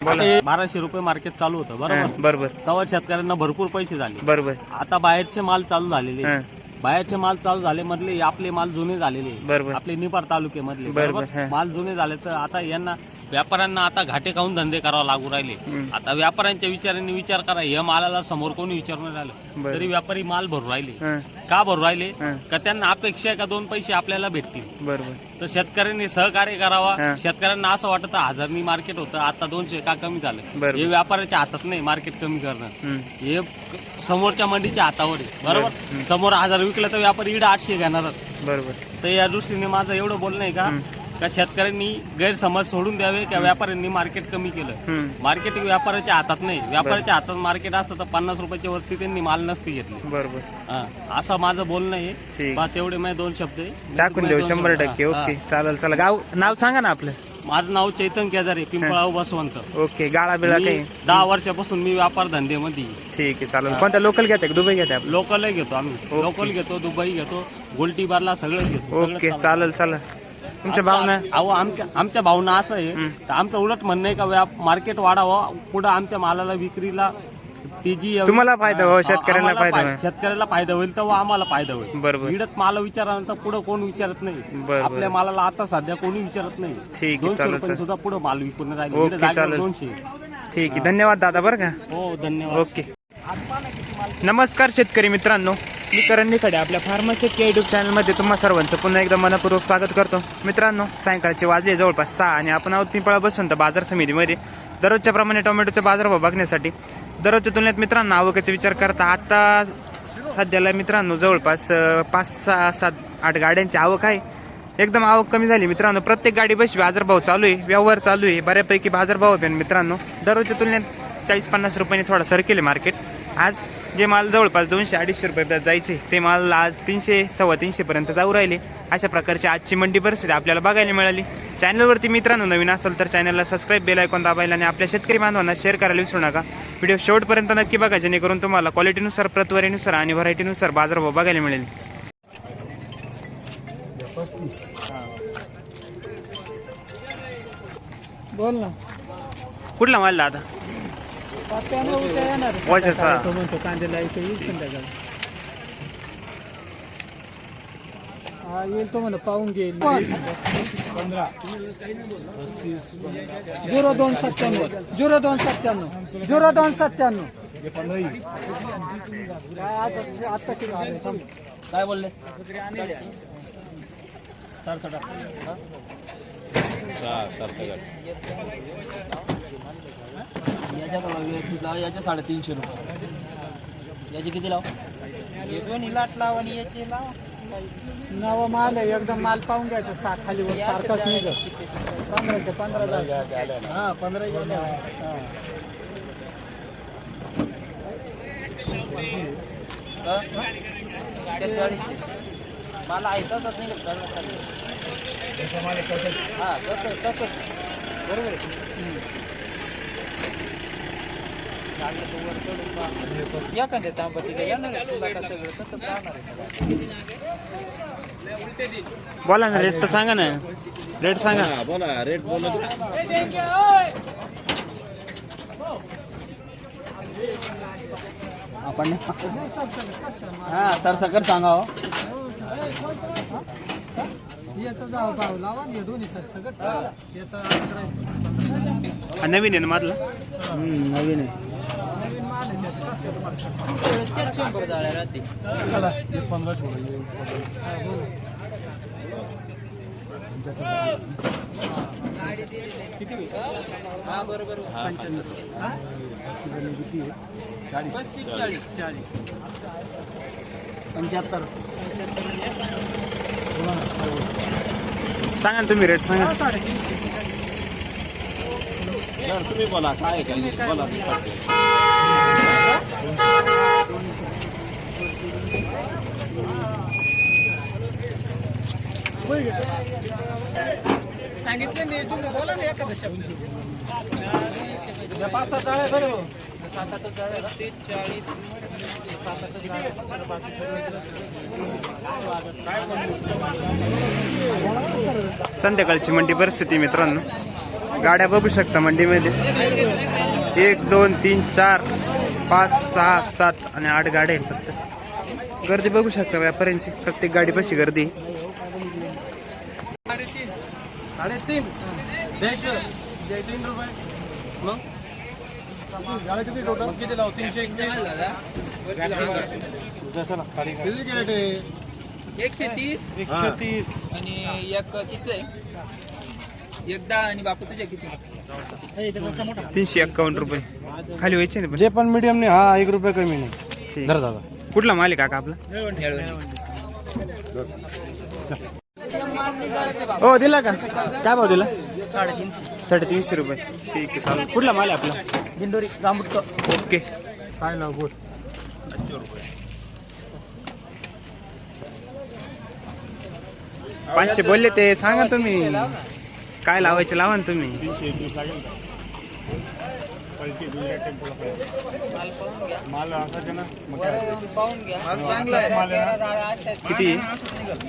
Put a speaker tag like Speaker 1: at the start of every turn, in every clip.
Speaker 1: आता बाराशे रुपये मार्केट चालू होतं बरोबर?
Speaker 2: बरोबर.
Speaker 1: तेव्हा शेतकऱ्यांना भरपूर पैसे झाले.
Speaker 2: बरोबर.
Speaker 1: आता बाहेरचे माल चालू झालेले. बाहेरचे माल चालू झाले मधले आपले माल जुने झालेले.
Speaker 2: बरोबर.
Speaker 1: आपले निपार तालुक्यामधले
Speaker 2: बरोबर,
Speaker 1: बरोबर. माल जुने झाले तर आता यांना व्यापाऱ्यांना आता घाटे खाऊन धंदे करावे लागू राहिले. आता व्यापाऱ्यांच्या विचारांनी विचार करा या मालाला समोर कोणी विचारून राहिलं. तरी व्यापारी माल भरू राहिले. का भरू राहिले? का त्यांना अपेक्षा आहे का दोन पैसे आपल्याला भेटतील?
Speaker 2: बरोबर.
Speaker 1: तर शेतकऱ्यांनी सहकार्य करावा. शेतकऱ्यांना असं वाटतं हजारनी मार्केट होतं आता दोनशे का कमी झालं. हे व्यापाऱ्याच्या हातात नाही मार्केट कमी करणं हे. समोरच्या मंडीच्या हातावर आहे. बरोबर? समोर हजार विकलं तर व्यापारी इकडे आठशे घेणारच.
Speaker 2: बरोबर.
Speaker 1: तर या दृष्टीने माझं एवढं बोलणं आहे का. का शेतकऱ्यांनी गैरसमज सोडून द्यावे का व्यापाऱ्यांनी मार्केट कमी केलं? मार्केट व्यापाऱ्याच्या हातात नाही. व्यापाऱ्याच्या हातात मार्केट असतं तर पन्नास रुपयाच्या वरती त्यांनी माल नसते घेतले.
Speaker 2: बरोबर.
Speaker 1: हा, असं माझं बोलणं आहे. बस एवढे माझे दोन शब्द आहे.
Speaker 2: टाकून देऊ शंभर टक्के. ओके चालेल चला गाव नाव सांगा ना आपलं.
Speaker 1: माझं नाव चैतन केदारे पिंपळाव बसवंत.
Speaker 2: ओके गाळा बिळा काही?
Speaker 1: दहा वर्षापासून मी व्यापार धंद्यामध्ये आहे.
Speaker 2: ठीक आहे चालेल. कोणत्या लोकल घेते दुबई घेते
Speaker 1: लोकलही घेतो आम्ही. लोकल घेतो दुबई घेतो गोल्टी बारला सगळं घेतो.
Speaker 2: ओके. चालेल चला तुमच्या भावना?
Speaker 1: अहो आमच्या आमच्या भावना असं आहे. तर आमचं उलट म्हणणं आहे का व्याप मार्केट वाढावं. पुढं आमच्या मालाला विक्रीला तेजी यावी.
Speaker 2: तुम्हाला फायदा व्हावा, शेतकऱ्यांना
Speaker 1: आम्हाला
Speaker 2: फायदा व्हावा.
Speaker 1: शेतकऱ्याला फायदा होईल तेव्हा आम्हाला फायदा होईल.
Speaker 2: बरोबर.
Speaker 1: इडत माल विचारानंतर पुढे कोण विचारत नाही.
Speaker 2: बरोबर.
Speaker 1: आपल्या मालाला आता सध्या कोणी विचारत नाही.
Speaker 2: ठीक आहे,
Speaker 1: दोनशे
Speaker 2: चालेल,
Speaker 1: रुपये
Speaker 2: चालेल.
Speaker 1: सुद्धा पुढे माल विकून राहिले.
Speaker 2: ओके, चालेल.
Speaker 1: दोनशे.
Speaker 2: ठीक आहे. धन्यवाद दादा बरं का?
Speaker 1: हो धन्यवाद.
Speaker 2: ओके. नमस्कार शेतकरी मित्रांनो. मी करण निकडे आपल्या फार्मसी के युट्यूब चॅनलमध्ये तुम्हा सर्वांचं पुन्हा एकदा मनपूर्वक स्वागत करतो. मित्रांनो सायंकाळचे वाजले जवळपास सहा आणि आपण आहोत पिंपळा बसून तर बाजार समितीमध्ये. दररोजच्या प्रमाणे टोमॅटोचा बाजारभाव बघण्यासाठी. दररोजच्या तुलनेत मित्रांनो आवकेचा विचार करता आता सध्याला मित्रांनो जवळपास पाच सहा सात आठ गाड्यांची आवक आहे. एकदम आवक कमी झाली. मित्रांनो प्रत्येक गाडी बशी बाजारभाव चालू आहे व्यवहार चालू आहे बऱ्यापैकी बाजारभाव आहे. मित्रांनो दररोजच्या तुलनेत चाळीस पन्नास रुपयांनी थोडा सरकेले मार्केट. आज जे माल जवळपास दोनशे अडीचशे रुपये जायचे ते माल आज तीनशे सव्वा तीनशे पर्यंत जाऊ राहिले. अशा प्रकारची आजची मंडी परिस्थिती आपल्याला बघायला मिळाली. चॅनलवरती मित्रांनो नवीन असेल तर चॅनलला सबस्क्राईब बेल ऐकून दाबायला आणि आपल्या शेतकरी बांधवांना शेअर करायला विसरू नका. व्हिडिओ शेवटपर्यंत नक्की बघा जेणेकरून तुम्हाला क्वालिटीनुसार प्रतवारीनुसार आणि व्हरायटीनुसार बाजारभाव बघायला मिळेल.
Speaker 3: बोल ना.
Speaker 2: कुठला माल दादा
Speaker 3: त्यानं उद्या येणार
Speaker 2: वर्षाचा.
Speaker 3: तो म्हणतो कांद्याला इथे येईल संध्याकाळी हा येईल तो म्हणा पाहून घेईल पंधरा झिरो दोन सत्त्याण्णव झिरो दोन सत्त्याण्णव झिरो दोन सत्त्याण्णव काय आज आत्ताशी आले थांब.
Speaker 1: काय बोलले
Speaker 4: याचे साडेतीनशे रुपये. याचे किती लाव? हे दोन्ही लाट लाव आणि याचे लाव.
Speaker 3: नवा माल आहे एकदम माल पाहून घ्यायचा सा खालीवर सारखाच निघत पंधराशे पंधरा झाले.
Speaker 4: हा पंधरा. हा? मला आहे तसंच नाही खाली. हा तसं तसंच. बरोबर आहे लागलं तर वर चढून पहा. या येणार सगळं तसंच राहणार आहे
Speaker 2: बोला ना रेट तर सांगा ना. रेट सांगा.
Speaker 1: आपण हा सरसकट सांगा हो.
Speaker 3: याचा भाव लावा आणि हे दोन्ही सर सगळं याचा अकरा आहे.
Speaker 2: हा, नवीन आहे ना मधला
Speaker 1: नवीन आहे.
Speaker 3: नवीन माल आहे त्याचं कसं काय तुम्हाला
Speaker 4: तेच शंभर जाळ्या राहते हा बरोबर.
Speaker 3: पंच्याण्णव. हा?
Speaker 4: पस्तीस चाळीस.
Speaker 3: चाळीस.
Speaker 1: पंच्याहत्तर.
Speaker 2: सांगा ना तुम्ही रेट सांगा.
Speaker 4: तुम्ही बोला काय बोला
Speaker 3: सांगितलं मी तुम्ही बोला ना एखादा शब्द
Speaker 4: पाच सात चाळीस.
Speaker 2: संध्याकाळची मंडी परिस्थिती मित्रांनो. गाड्या बघू शकता मंडीमध्ये. एक दोन तीन चार पाच सहा सात आणि आठ गाड्या आहेत फक्त. गर्दी बघू शकता व्यापाऱ्यांची. प्रत्येक गाडी पशी गर्दी
Speaker 1: साडेतीन. साडेतीन? रुपये मग? मग किती लावू तीनशे
Speaker 4: एकशे तीस.
Speaker 1: एकशे तीस
Speaker 4: आणि एक किती आहे एक दहा आणि बापू तुझ्या किती
Speaker 2: तीनशे एक्कावन्न रुपये. खाली व्हायचे ना पण.
Speaker 1: जे पण मीडियम नाही हा एक रुपये कमी नाही.
Speaker 2: ठीक.
Speaker 1: धर दादा.
Speaker 2: कुठला माल आहे काका आपला? हो दिला का? काय भाव दिला?
Speaker 4: साडेतीनशे.
Speaker 2: साडेतीनशे रुपये. ठीक आहे चालेल. कुठला माल आहे आपला?
Speaker 4: दिंडोरी जांबुटक
Speaker 2: ओके.
Speaker 1: काय लाव बोल?
Speaker 2: पाचशे बोलले ते सांगा तुम्ही. काय लावायचे लावा ना तुम्ही.
Speaker 4: पाहून घ्या
Speaker 2: किती?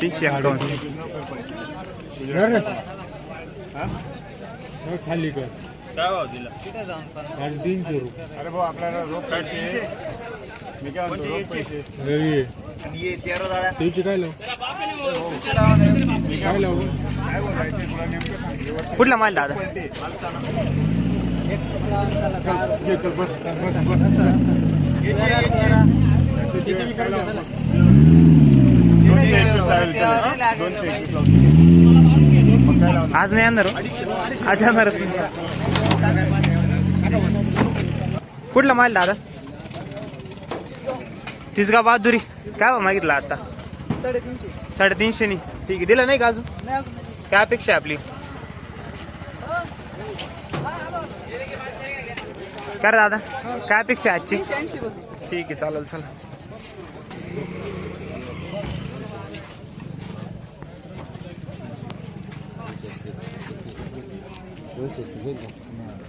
Speaker 2: तीनशे अकाउंट
Speaker 1: खाली कर.
Speaker 4: कुठे जाऊन पण?
Speaker 1: साडेतीनशे रुपये.
Speaker 5: अरे भाऊ आपल्याला रोख पैसे मी काय म्हणतो रोख पैसे?
Speaker 1: रवी
Speaker 5: आणि ये तेरा जाळ्या.
Speaker 1: त्याची काय लाव? काय लाव?
Speaker 5: काय बोलायचे तुला नेमकं सांगितलं
Speaker 2: कुठला माल दादा?
Speaker 5: ये चल बस बस बस. दोनशे एकवीस लागेल त्याला. दोनशे एकवीस लावतो. मग काय लावणार?
Speaker 2: आज नाही आणणार हो. आज आणणार. कुठला माल दादा? तिसगाव बहादुरी. काय भाव मागितला आता?
Speaker 4: साडेतीनशे
Speaker 2: साडेतीनशे नी. ठीक आहे दिलं नाही का अजून? काय अपेक्षा आहे आपली? काय दादा. काय अपेक्षा आहे आजची? ठीक आहे चालेल चला.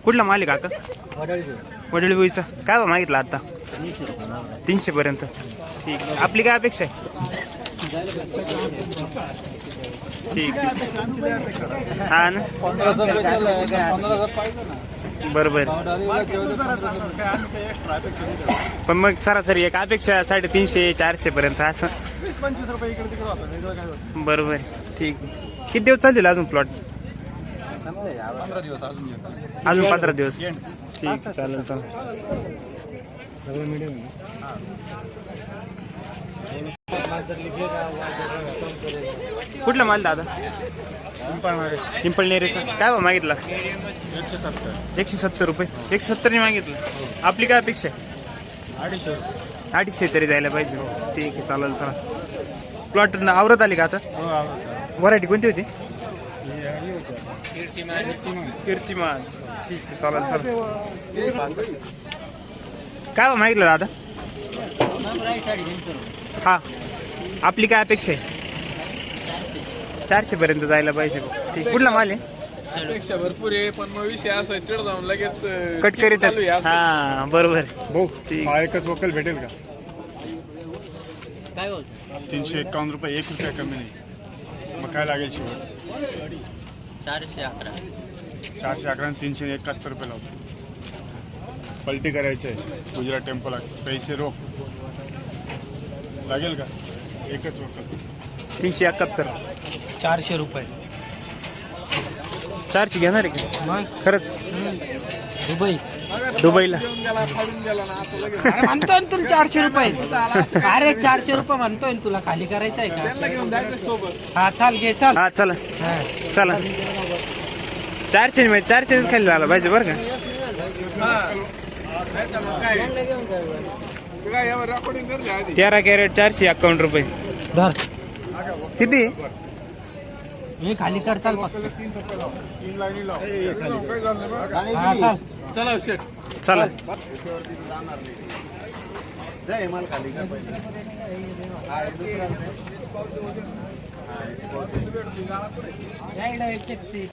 Speaker 2: कुठला माल आहे काका वडील बोईचा काय भाव मागितला आता? तीनशे पर्यंत ठीक आपली काय अपेक्षा आहे? ठीक हा ना? बरोबर. पण मग सरासरी एक अपेक्षा साडेतीनशे चारशे पर्यंत असं. बरोबर. ठीक. किती दिवस चालतील अजून प्लॉट अजून पंधरा दिवस. ठीक आहे, चालेल चालेल कुठला माल दादा? पिंपळनेरेचा काय भाव मागितला?
Speaker 1: एकशे सत्तर
Speaker 2: एकशे सत्तर रुपये. एकशे सत्तरने मागितलं. आपली काय अपेक्षा आहे?
Speaker 1: अडीचशे
Speaker 2: अडीचशे तरी जायला पाहिजे. ठीक आहे चालेल चला प्लॉट आवरत आली का आता?
Speaker 1: हो आवडतं
Speaker 2: व्हरायटी कोणती होती?
Speaker 1: कीर्तिमान.
Speaker 2: कीर्तिमान. ठीक आहे चालेल चालेल काय मागितलं दादा? हा. आपली काय अपेक्षा आहे? चारशे पर्यंत जायला पाहिजे ठीक. कुठला माल आहे?
Speaker 6: अपेक्षा भरपूर आहे पण मग विषय असा तिकडे जाऊन लगेच
Speaker 2: कट करीत
Speaker 6: चालू आहे असं.
Speaker 2: हा बरोबर.
Speaker 5: भाऊ
Speaker 2: ठीक.
Speaker 5: हा एकच वकल भेटेल का?
Speaker 4: काय बोलतो
Speaker 5: तीनशे एकावन्न रुपये एक रुपया कमी नाही. मग काय लागेल शेवट?
Speaker 4: चारशे अकरा.
Speaker 5: चारशे अकरा आणि तीनशे एकाहत्तर रुपये लावतो. पलटी करायचं आहे. गुजरात टेम्पल पैसे रोख. लागेल का? एकच वकल
Speaker 2: तीनशे एकाहत्तर.
Speaker 4: चारशे रुपये.
Speaker 2: चारशे घेणार आहे का?
Speaker 4: मग?
Speaker 2: खरंच?
Speaker 4: दुबई.
Speaker 2: दुबईला.
Speaker 4: म्हणतोय ना तुला चारशे रुपये. अरे चारशे रुपये म्हणतोय ना तुला खाली करायचं आहे का? हा चाल घे चाल.
Speaker 2: हा चला. चला. चारशे म्हणजे चारशे खाली झाला पाहिजे बरं का? तेरा कॅरेट चारशे अकाउंट रुपये.
Speaker 4: धर.
Speaker 2: किती?
Speaker 4: मी खाली कर चाल चाल.
Speaker 6: चला
Speaker 5: खाली का